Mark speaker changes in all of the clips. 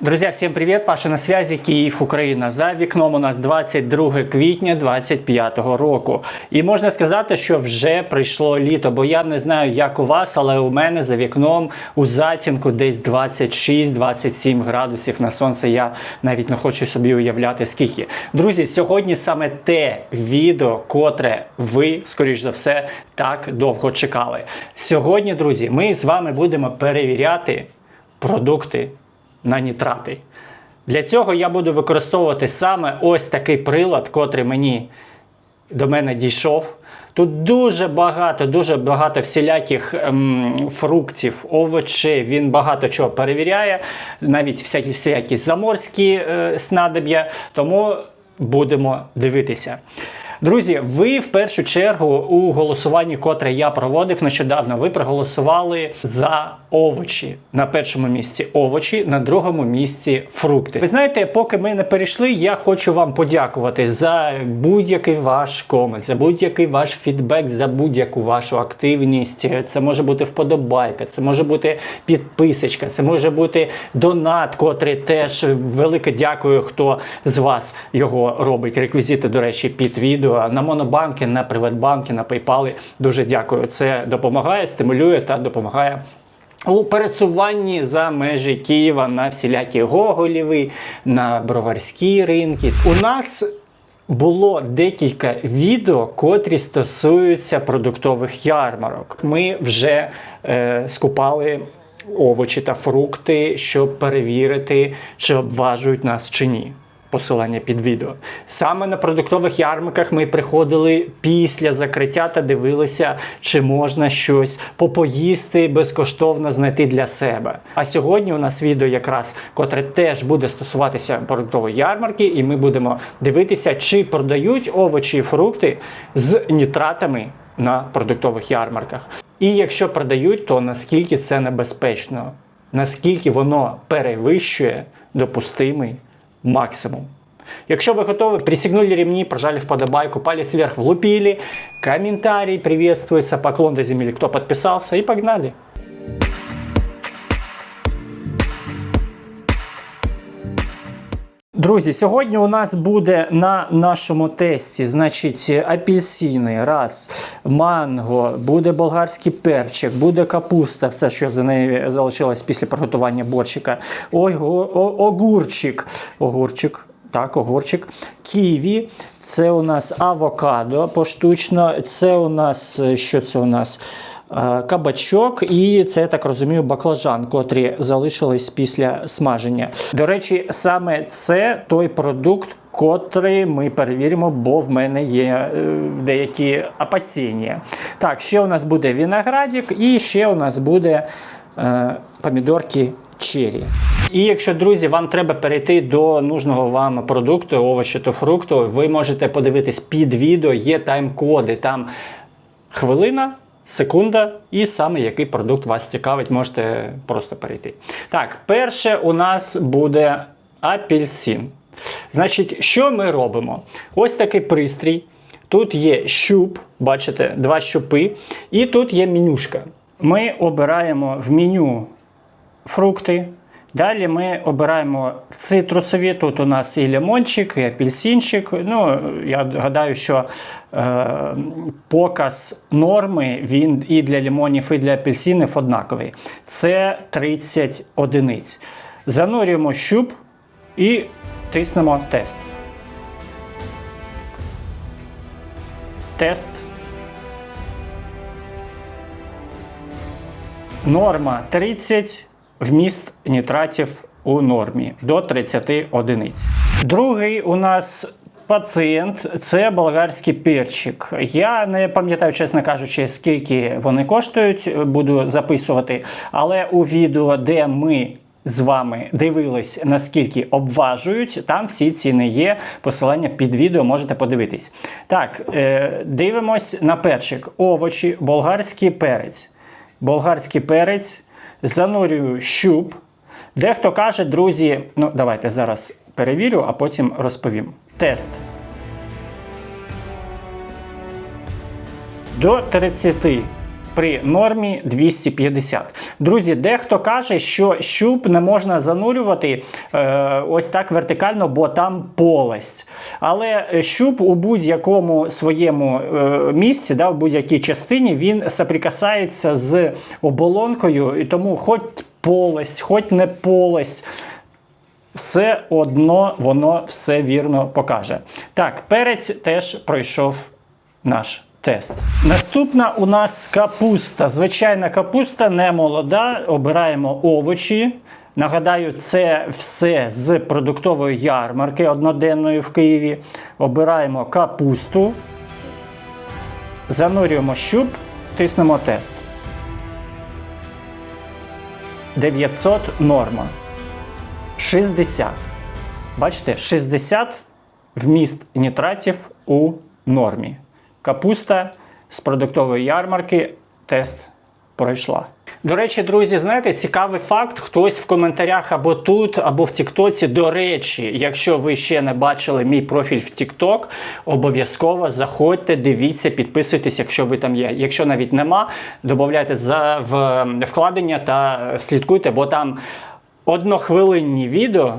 Speaker 1: Друзья, всем привет! Паша на связи, Київ, Україна. За вікном у нас 22 квітня 25 року. І можна сказати, що вже прийшло літо, бо я не знаю, як у вас, але у мене за вікном у затінку десь 26-27 градусів на сонце. Я навіть не хочу собі уявляти скільки. Друзі, сьогодні саме те відео, котре ви, скоріш за все, так довго чекали. Сьогодні, друзі, ми з вами будемо перевіряти продукти на нітрати. Для цього я буду використовувати саме ось такий прилад, котрий мені до мене дійшов. Тут дуже багато, дуже багато всіляких ем, фруктів, овочей. Він багато чого перевіряє, навіть всякі всякі заморські е, снадоб'я. Тому будемо дивитися. Друзі, ви в першу чергу у голосуванні, котре я проводив нещодавно, ви проголосували за овочі. На першому місці овочі, на другому місці фрукти. Ви знаєте, поки ми не перейшли, я хочу вам подякувати за будь-який ваш комент, за будь-який ваш фідбек, за будь-яку вашу активність. Це може бути вподобайка, це може бути підписочка, це може бути донат, котрий теж велике дякую, хто з вас його робить. Реквізити, до речі, під відео на Монобанки, на Приватбанки, на PayPal. Дуже дякую. Це допомагає, стимулює та допомагає. У пересуванні за межі Києва на всілякі Гоголєви, на броварські ринки. У нас було декілька відео, котрі стосуються продуктових ярмарок. Ми вже е, скупали овочі та фрукти, щоб перевірити, чи обважують нас чи ні. Посилання під відео. Саме на продуктових ярмарках ми приходили після закриття та дивилися, чи можна щось попоїсти безкоштовно знайти для себе. А сьогодні у нас відео якраз, котре теж буде стосуватися продуктової ярмарки, і ми будемо дивитися, чи продають овочі і фрукти з нітратами на продуктових ярмарках. І якщо продають, то наскільки це небезпечно, наскільки воно перевищує допустимий максимум. Якщо вы готовы, присягнули ремни, прожали вподобайку, палец вверх влупили, комментарий приветствуется, поклон до земли, кто подписался, и погнали. Друзі, сьогодні у нас буде на нашому тесті, значить, апельсини, раз, манго, буде болгарський перчик, буде капуста, все, що за нею залишилось після приготування борщика, огурчик, огурчик. Так, огурчик. Ківі, це у нас авокадо поштучно, це у нас, е, що це у нас? Е, Кабачок і це, я так розумію, баклажан, котрі залишились після смаження. До речі, саме це той продукт, котрий ми перевіримо, бо в мене є е, деякі опасіння. Так, ще у нас буде виноградик і ще у нас буде е, помідорки чері. І якщо, друзі, вам треба перейти до нужного вам продукту, овочі та фрукту, ви можете подивитись під відео, є тайм-коди. Там хвилина, секунда, і саме який продукт вас цікавить, можете просто перейти. Так, перше у нас буде апельсин. Значить, що ми робимо? Ось такий пристрій. Тут є щуп, бачите, два щупи, і тут є менюшка. Ми обираємо в меню фрукти. Далі ми обираємо цитрусові. Тут у нас і лимончик, і апельсинчик. Ну, я гадаю, що е, показ норми він і для лимонів, і для апельсинів однаковий. Це 30 одиниць. Занурюємо щуп і тиснемо тест. Тест. Норма 30, вміст нітратів у нормі до 30 одиниць. Другий у нас пацієнт це болгарський перчик. Я не пам'ятаю, чесно кажучи, скільки вони коштують, буду записувати. Але у відео, де ми з вами дивились, наскільки обважують, там всі ціни є. Посилання під відео можете подивитись. Так, е, дивимось на перчик. Овочі, болгарський перець. Болгарський перець, занурюю щуп. Дехто каже, друзі, ну давайте зараз перевірю, а потім розповім. Тест. До 30 при нормі 250. Друзі, дехто каже, що щуп не можна занурювати е, ось так вертикально, бо там полость. Але щуп у будь-якому своєму е, місці, да, в будь-якій частині, він соприкасається з оболонкою, і тому хоч полость, хоч не полость. Все одно воно все вірно покаже. Так, перець теж пройшов наш тест. Наступна у нас капуста. Звичайна капуста не молода. Обираємо овочі. Нагадаю, це все з продуктової ярмарки одноденної в Києві. Обираємо капусту, занурюємо щуп, тиснемо тест. 900 норма. 60. Бачите, 60 вміст нітратів у нормі. Капуста з продуктової ярмарки тест пройшла. До речі, друзі, знаєте, цікавий факт. Хтось в коментарях або тут, або в Тіктоці. До речі, якщо ви ще не бачили мій профіль в Тікток, обов'язково заходьте, дивіться, підписуйтесь, якщо ви там є. Якщо навіть нема, додавайте за в вкладення та слідкуйте, бо там однохвилинні відео.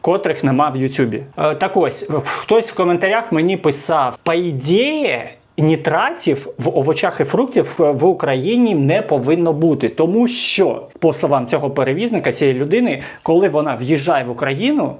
Speaker 1: Котрих нема в Ютубі. Е, Так ось, хтось в коментарях мені писав: по ідеї, нітратів в овочах і фруктів в Україні не повинно бути, тому що, по словам цього перевізника, цієї людини, коли вона в'їжджає в Україну,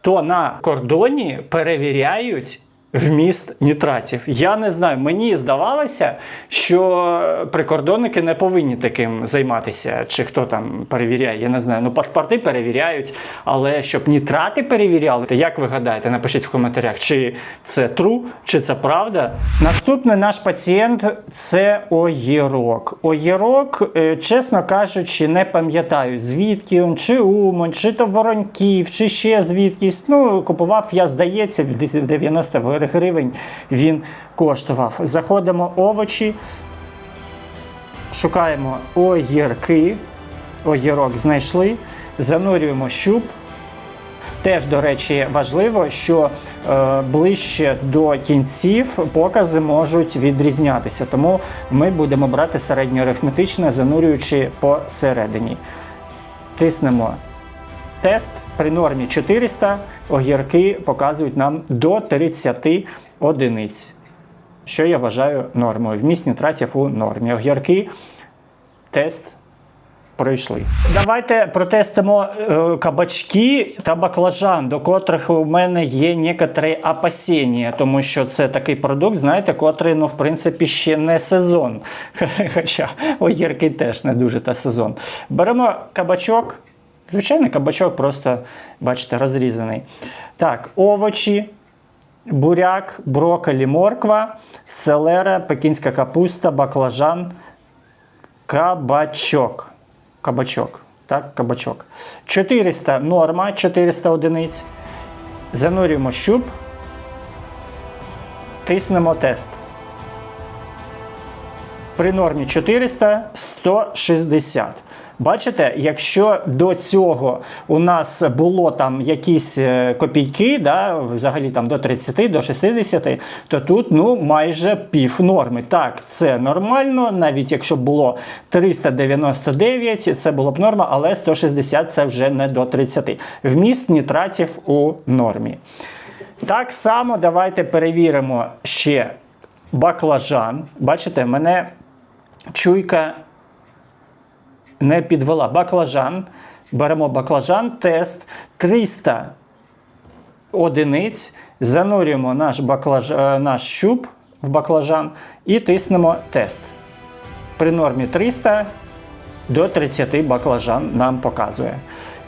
Speaker 1: то на кордоні перевіряють. Вміст нітратів. Я не знаю, мені здавалося, що прикордонники не повинні таким займатися, чи хто там перевіряє, я не знаю. Ну, паспорти перевіряють, але щоб нітрати перевіряли, то як ви гадаєте, напишіть в коментарях, чи це true, чи це правда. Наступний наш пацієнт це огірок. Огірок, е, чесно кажучи, не пам'ятаю, звідки він, чи Умань, чи то Вороньків, чи ще звідкись. Ну, купував я, здається, в 90 гривень він коштував. Заходимо овочі, шукаємо огірки. Огірок знайшли, занурюємо щуп. Теж, до речі, важливо, що е, ближче до кінців покази можуть відрізнятися, тому ми будемо брати середньоарифметичне, занурюючи посередині. Тиснемо тест при нормі 400, огірки показують нам до 30 одиниць, що я вважаю нормою. Вміст нітратів у нормі. Огірки тест пройшли. Давайте протестимо е, кабачки та баклажан, до котрих у мене є некоторі опасіння, тому що це такий продукт, знаєте, котрий, ну, в принципі, ще не сезон. Хоча огірки теж не дуже та сезон. Беремо кабачок. Звичайний кабачок, просто, бачите, розрізаний. Так, овочі, буряк, брокколі, морква, селера, пекінська капуста, баклажан, кабачок. Кабачок. Так, кабачок. 400 норма, 400 одиниць. Занурюємо щуп. Тиснемо тест. При нормі 400 160. Бачите, якщо до цього у нас було там якісь е, копійки, да, взагалі там до 30, до 60, то тут ну майже пів норми. Так, це нормально, навіть якщо було 399, це було б норма, але 160 це вже не до 30. Вміст нітратів у нормі. Так само давайте перевіримо ще баклажан. Бачите, мене чуйка не підвела. Баклажан. Беремо баклажан, тест 300 одиниць. Занурюємо наш, баклаж... Е, наш щуп в баклажан і тиснемо тест. При нормі 300 до 30 баклажан нам показує.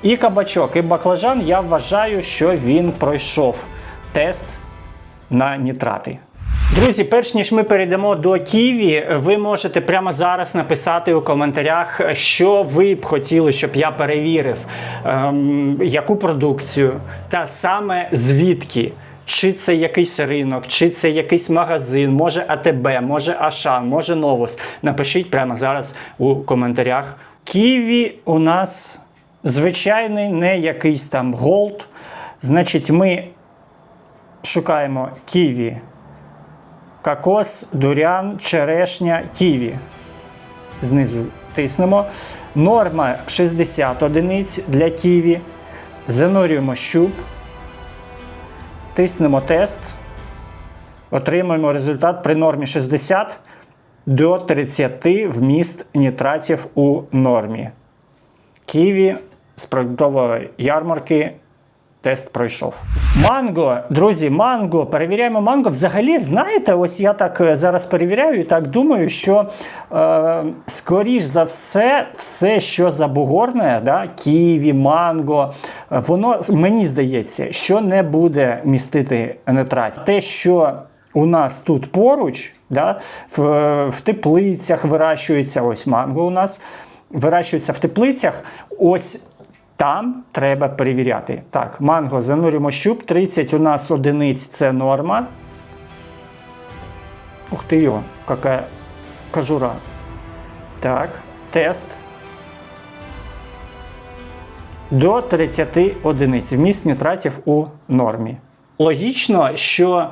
Speaker 1: І кабачок, і баклажан я вважаю, що він пройшов тест на нітрати. Друзі, перш ніж ми перейдемо до Ківі, ви можете прямо зараз написати у коментарях, що ви б хотіли, щоб я перевірив, ем, яку продукцію, та саме звідки. Чи це якийсь ринок, чи це якийсь магазин, може АТБ, може Ашан, може Новус. Напишіть прямо зараз у коментарях. Ківі у нас звичайний, не якийсь там голд. Значить, ми шукаємо ківі кокос, дурян, черешня, ківі. знизу тиснемо. Норма 60 одиниць для ківі. Занурюємо щуп, тиснемо тест. Отримуємо результат при нормі 60 до 30 вміст нітратів у нормі. Ківі з продуктової ярмарки тест пройшов. Манго, друзі, манго. Перевіряємо манго. Взагалі, знаєте, ось я так е, зараз перевіряю і так думаю, що е, скоріш за все, все, що забугорне, да, ківі, манго, е, воно мені здається, що не буде містити нитрат. Те, що у нас тут поруч, да, в, в теплицях вирощується ось манго у нас. Вирощується в теплицях. Ось там треба перевіряти. Так, манго, занурюємо щуп. 30 у нас одиниць це норма. Ух ти його, яка кожура. Так, тест. До 30 одиниць. Вміст нітратів у нормі. Логічно, що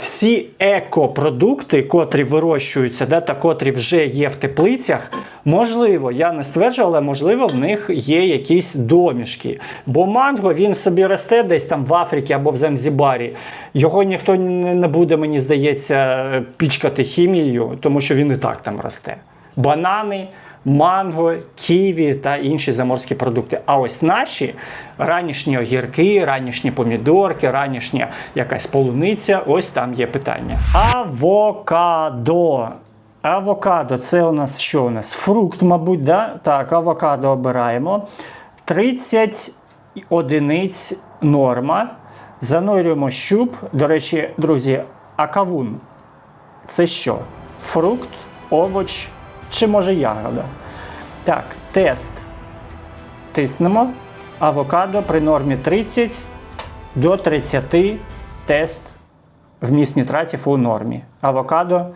Speaker 1: всі екопродукти, котрі вирощуються, да, та котрі вже є в теплицях, можливо, я не стверджую, але можливо в них є якісь домішки. Бо манго він собі росте десь там в Африці або в Занзібарі. Його ніхто не не буде, мені здається, пічкати хімією, тому що він і так там росте. Банани. Манго, ківі та інші заморські продукти. А ось наші ранішні огірки, ранішні помідорки, ранішня якась полуниця, ось там є питання. Авокадо. Авокадо це у нас що у нас? Фрукт, мабуть, да? Так, авокадо обираємо. 30 одиниць норма. Занурюємо щуп. До речі, друзі, а кавун це що? Фрукт, овоч чи може ягода? Так, тест. Тиснемо. Авокадо при нормі 30 до 30 тест вміст нітратів у нормі. Авокадо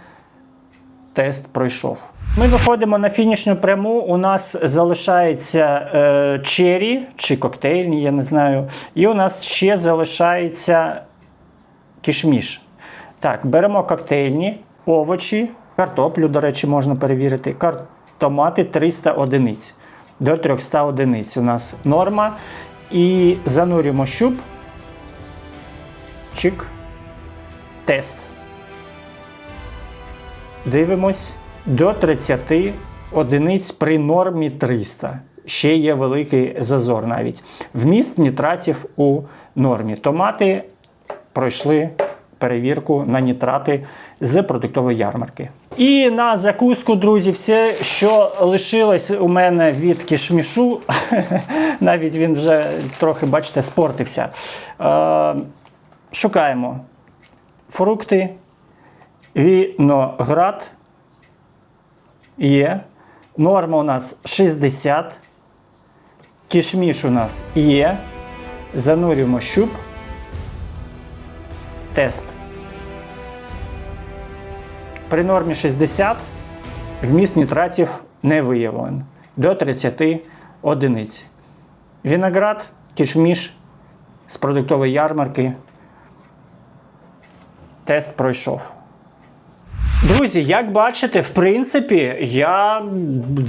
Speaker 1: тест пройшов. Ми виходимо на фінішну пряму. У нас залишається е, чері чи коктейльні, я не знаю. І у нас ще залишається кішміш. Так, беремо коктейльні, овочі, картоплю, до речі, можна перевірити. Томати 300 одиниць. До 300 одиниць у нас норма. І занурюємо щуп. Чик. Тест. Дивимось до 30 одиниць при нормі 300. Ще є великий зазор навіть. Вміст нітратів у нормі. Томати пройшли перевірку на нітрати з продуктової ярмарки. І на закуску, друзі, все, що лишилось у мене від кішмішу, навіть він вже трохи, бачите, спортився. Е, шукаємо фрукти, віноград є. Норма у нас 60. Кішміш у нас є. Занурюємо щуп. Тест. При нормі 60 вміст нітратів не виявлен до 30 одиниць. Віноград, кішміш з продуктової ярмарки. Тест пройшов. Друзі, як бачите, в принципі, я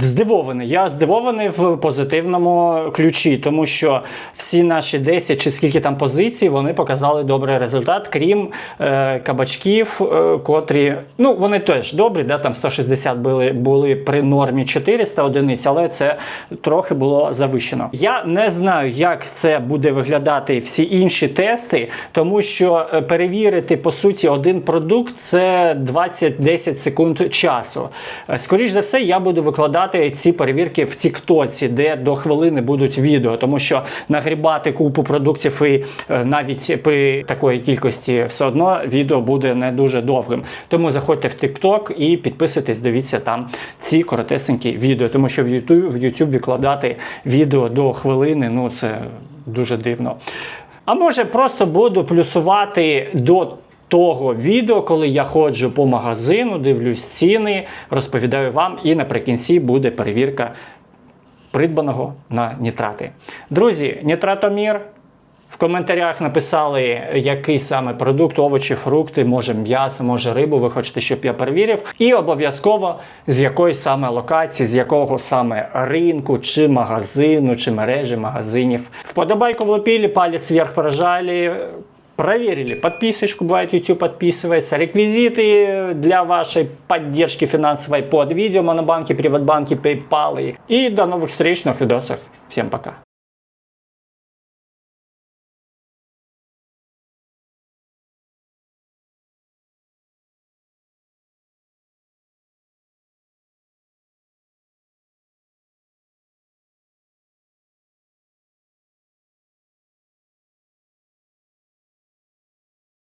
Speaker 1: здивований. Я здивований в позитивному ключі, тому що всі наші 10 чи скільки там позицій вони показали добрий результат, крім е, кабачків, е, котрі ну вони теж добрі, да, там 160 були, були при нормі 400 одиниць, але це трохи було завищено. Я не знаю, як це буде виглядати всі інші тести, тому що е, перевірити по суті один продукт це 20 10 секунд часу. Е, Скоріше за все, я буду викладати ці перевірки в Тіктоці, де до хвилини будуть відео, тому що нагрібати купу продуктів і е, навіть при такої кількості все одно відео буде не дуже довгим. Тому заходьте в Тікток і підписуйтесь, дивіться там ці коротесенькі відео, тому що в YouTube, в YouTube викладати відео до хвилини, ну це дуже дивно. А може просто буду плюсувати до того відео, коли я ходжу по магазину, дивлюсь ціни, розповідаю вам, і наприкінці буде перевірка придбаного на нітрати. Друзі, нітратомір В коментарях написали, який саме продукт, овочі, фрукти, може м'ясо, може рибу. Ви хочете, щоб я перевірив. І обов'язково з якої саме локації, з якого саме ринку, чи магазину, чи мережі магазинів. Вподобайку влупили, палец вверх прожали. Проверили подписочку, бывает YouTube подписывается, реквизиты для вашей поддержки финансовой под видео, монобанки, приватбанки, PayPal. И до новых встреч на видосах. Всем пока.